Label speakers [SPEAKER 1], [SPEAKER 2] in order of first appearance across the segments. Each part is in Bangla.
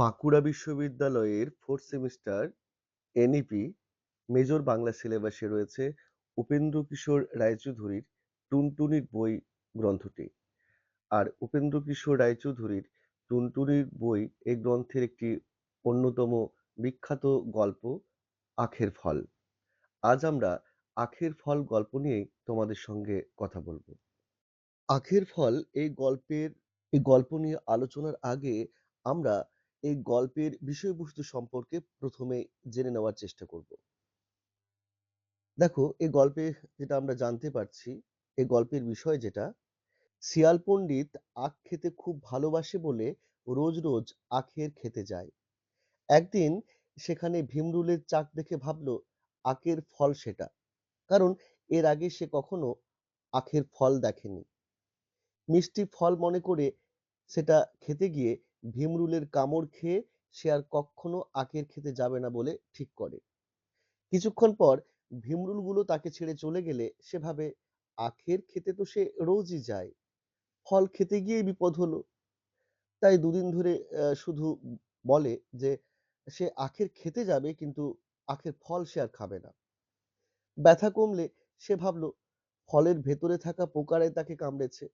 [SPEAKER 1] বাঁকুড়া বিশ্ববিদ্যালয়ের fourth semester NEP major Bangla সিলেবাসে রয়েছে উপেন্দ্রকিশোর রায়চৌধুরীর টুনটুনির বই গ্রন্থটি। আর উপেন্দ্রকিশোর রায়চৌধুরীর টুনটুনির বই এই গ্রন্থের একটি অন্যতম বিখ্যাত গল্প আখের ফল। আজ আমরা আখের ফল গল্প নিয়েই তোমাদের সঙ্গে কথা বলব। আখের ফল এই গল্পের, এই গল্প নিয়ে আলোচনার আগে আমরা এই গল্পের বিষয়বস্তু সম্পর্কে প্রথমে জেনে নেওয়ার চেষ্টা করব। দেখো, এই গল্পে যেটা আমরা জানতে পারছি, এই গল্পের বিষয় যেটা, শিয়াল পণ্ডিত আখ খেতে খুব ভালোবাসে বলে রোজ রোজ আখের খেতে যায়। একদিন সেখানে ভীমরুলের চাক দেখে ভাবলো, আখের ফল সেটা। কারণ এর আগে সে কখনো আখের ফল দেখেনি। মিষ্টি ফল মনে করে সেটা খেতে গিয়ে ভীমরুলের কামড় খেয়ে সে আর কখনো আখের খেতে যাবে না বলে ঠিক করে। কিছুক্ষণ পর ভীমরুলগুলো তাকে ছেড়ে চলে গেলে সে ভাবে আখের খেতে তো সে রোজই যায়, ফল খেতে গিয়েই বিপদ হলো। তাই দুদিন ধরে শুধু বলে যে সে আখের খেতে যাবে কিন্তু আখের ফল সে আর খাবে না। ব্যথা কমলে সে ভাবলো, ফলের ভেতরে থাকা পোকারাই তাকে কামড়েছে।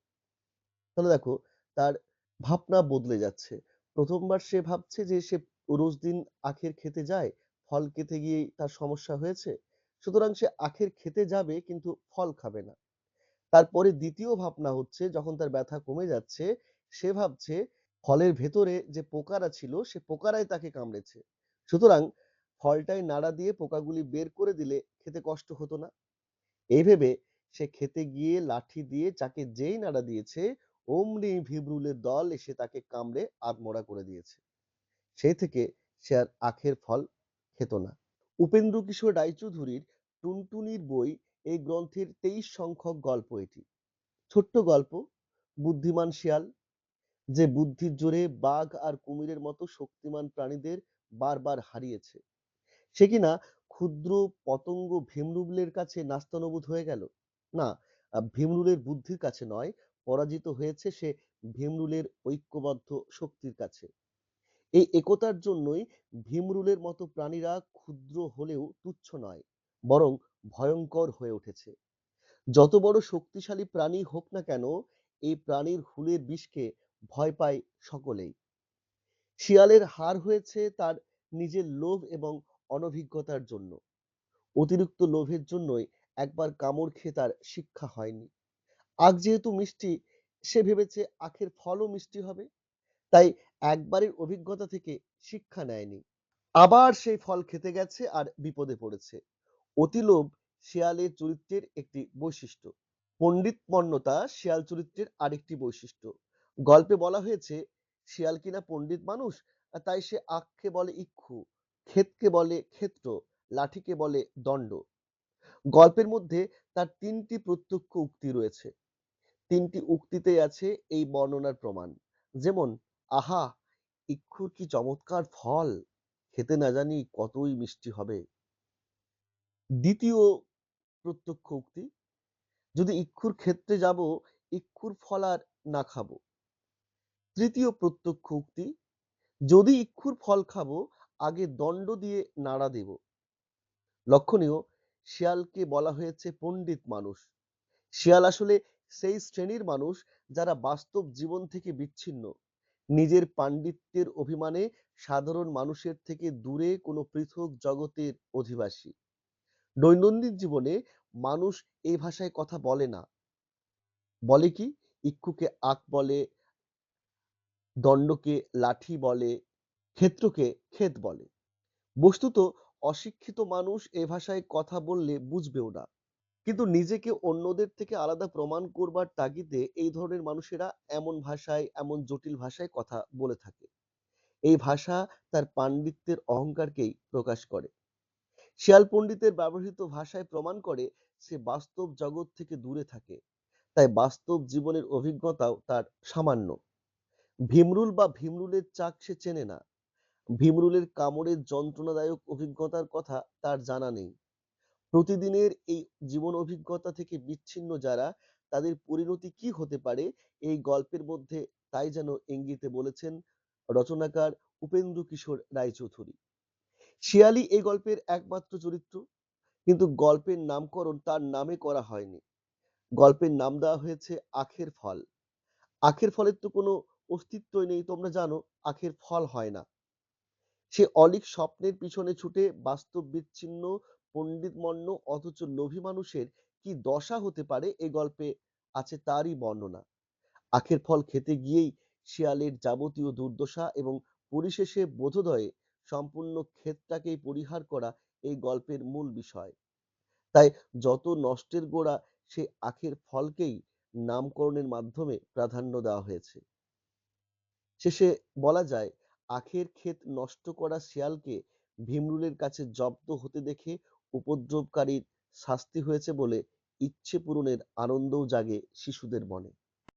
[SPEAKER 1] তাহলে দেখো, তার ভাবনা বদলে যাচ্ছে। প্রথমবার সে ভাবছে যে সে রোজ দিন আখের খেতে যায়, ফল খেতে গিয়েই তার সমস্যা হয়েছে। সুতরাং সে আখের খেতে যাবে কিন্তু ফল খাবে না। তারপরে দ্বিতীয় ভাবনা হচ্ছে, যখন তার ব্যথা কমে যাচ্ছে, সে ভাবছে ফলের ভেতরে যে পোকারা ছিল, সে পোকারাই তাকে কামড়েছে। সুতরাং ফলটাই নাড়া দিয়ে পোকাগুলি বের করে দিলে খেতে কষ্ট হতো না। এই ভেবে সে খেতে গিয়ে লাঠি দিয়ে যাকে যেই নাড়া দিয়েছে অমনি ভিবরুলের দল এসে তাকে কামড়ে আধমরা করে দিয়েছে। সেই থেকে সে আর আখের ফল খেত না। উপেন্দ্র কিশোর রায়চৌধুরীর টুনটুনির বই এই গ্রন্থের তেইশ সংখ্যক গল্প এটি। ছোট্ট গল্প, বুদ্ধিমান শিয়াল, যে বুদ্ধির জোরে বাঘ আর কুমিরের মতো শক্তিমান প্রাণীদের বারবার হারিয়েছে। সে কিনা ক্ষুদ্র পতঙ্গ ভীমরুলের কাছে নাস্তানবুদ হয়ে গেল? না ভীমরুলের বুদ্ধির কাছে নয় পরাজিত হয়েছে সে ভীমরুলের ঐক্যবদ্ধ শক্তির কাছে। এই একতার জন্যই ভীমরুলের মতো প্রাণীরা ক্ষুদ্র হলেও তুচ্ছ নয়, বরং ভয়ঙ্কর হয়ে উঠেছে। যত বড় শক্তিশালী প্রাণী হোক না কেন, এই প্রাণীর হুলের বিষকে ভয় পায় সকলেই। শিয়ালের হার হয়েছে তার নিজের লোভ এবং অনভিজ্ঞতার জন্য। অতিরিক্ত লোভের জন্যই একবার কামড় খেয়ে তার শিক্ষা হয়নি। আখ যেহেতু মিষ্টি, সে ভেবেছে আখের ফলও মিষ্টি হবে। তাই একবারের অভিজ্ঞতা থেকে শিক্ষা নেয়নি। আবার সেই ফল খেতে গেছে আর বিপদে পড়েছে। অতিলোভ শিয়ালের চরিত্রের একটি বৈশিষ্ট্য। পণ্ডিতমন্যতা শিয়াল চরিত্রের আরেকটি বৈশিষ্ট্য। গল্পে বলা হয়েছে, শিয়াল কিনা পণ্ডিত মানুষ? তাই সে আখকে বলে ইক্ষু, ক্ষেতকে বলে ক্ষেত্র, লাঠিকে বলে দণ্ড। গল্পের মধ্যে তার তিনটি প্রত্যক্ষ উক্তি রয়েছে। তিনটি উক্তিতেই আছে এই বর্ণনার প্রমাণ। যেমন, আহা, ইক্ষুর কি চমৎকার ফল! খেতে না জানি কতই মিষ্টি হবে। দ্বিতীয় প্রত্যক্ষ উক্তি, যদি ইক্ষুর ক্ষেত্রে যাব, ইক্ষুর ফল আর না খাব। তৃতীয় প্রত্যক্ষ উক্তি, যদি ইক্ষুর ফল খাব, আগে দণ্ড দিয়ে নাড়া দেব। লক্ষণীয়, শিয়ালকে বলা হয়েছে পণ্ডিত মানুষ। শিয়াল আসলে সেই শ্রেণির মানুষ যারা বাস্তব জীবন থেকে বিচ্ছিন্ন। নিজের পাণ্ডিত্যের অভিমানে সাধারণ মানুষের থেকে দূরে কোনো পৃথক জগতের অধিবাসী। দৈনন্দিন জীবনে মানুষ এই ভাষায় কথা বলে না। বলে কি? ইক্ষুকে আক বলে, দণ্ডকে লাঠি বলে, ক্ষেত্রকে ক্ষেত বলে। বস্তুত অশিক্ষিত মানুষ এ ভাষায় কথা বললে বুঝবেও না। কিন্তু নিজেকে অন্যদের থেকে আলাদা প্রমাণ করবার তাগিদে এই ধরনের মানুষেরা এমন ভাষায়, এমন জটিল ভাষায় কথা বলে থাকে। এই ভাষা তার পাণ্ডিত্যের অহংকারকেই প্রকাশ করে। শিয়াল পণ্ডিতের ব্যবহৃত ভাষায় প্রমাণ করে সে বাস্তব জগৎ থেকে দূরে থাকে। তাই বাস্তব জীবনের অভিজ্ঞতাও তার সামান্য। ভীমরুল বা ভীমরুলের চাক সে চেনে না। ভীমরুলের কামড়ের যন্ত্রণাদায়ক অভিজ্ঞতার কথা তার জানা নেই। প্রতিদিনের এই জীবন অভিজ্ঞতা থেকে বিচ্ছিন্ন যারা, তাদের পরিণতি কি হতে পারে? এই গল্পের মধ্যে তাই যেন ইঙ্গিতে বলেছেন রচনাকার উপেন্দ্র কিশোর রায়চৌধুরী। শিয়ালি এই গল্পের একমাত্র চরিত্র, কিন্তু গল্পের নামকরণ তার নামে করা হয়নি। গল্পের নাম দেওয়া হয়েছে আখের ফল। আখের ফলের তো কোনো অস্তিত্বই নেই, তোমরা জানো, আখের ফল হয় না। সে অলিক স্বপ্নের পিছনে ছুটে বাস্তব বিচ্ছিন্ন পণ্ডিতমন্য অথচ লোভী মানুষের কি দশা হতে পারে এই গল্পে আছে তারই বর্ণনা। আখের ফল খেতে গিয়েই শিয়ালের যাবতীয় দুর্দশা এবং পরিশেষে বোধোদয়ে সম্পূর্ণ ক্ষেতটাকেই পরিহার করা এই গল্পের মূল বিষয়। তাই যত নষ্টের গোড়া সে আখের ফলকেই নামকরণের মাধ্যমে প্রাধান্য দেওয়া হয়েছে। শেষে বলা যায়, আখের ক্ষেত নষ্ট করা শিয়ালকে ভীমরুলের কাছে জব্দ হতে দেখে উপদ্রবকারীর শাস্তি হয়েছে বলে ইচ্ছে পূরণের আনন্দও জাগে শিশুদের মনে।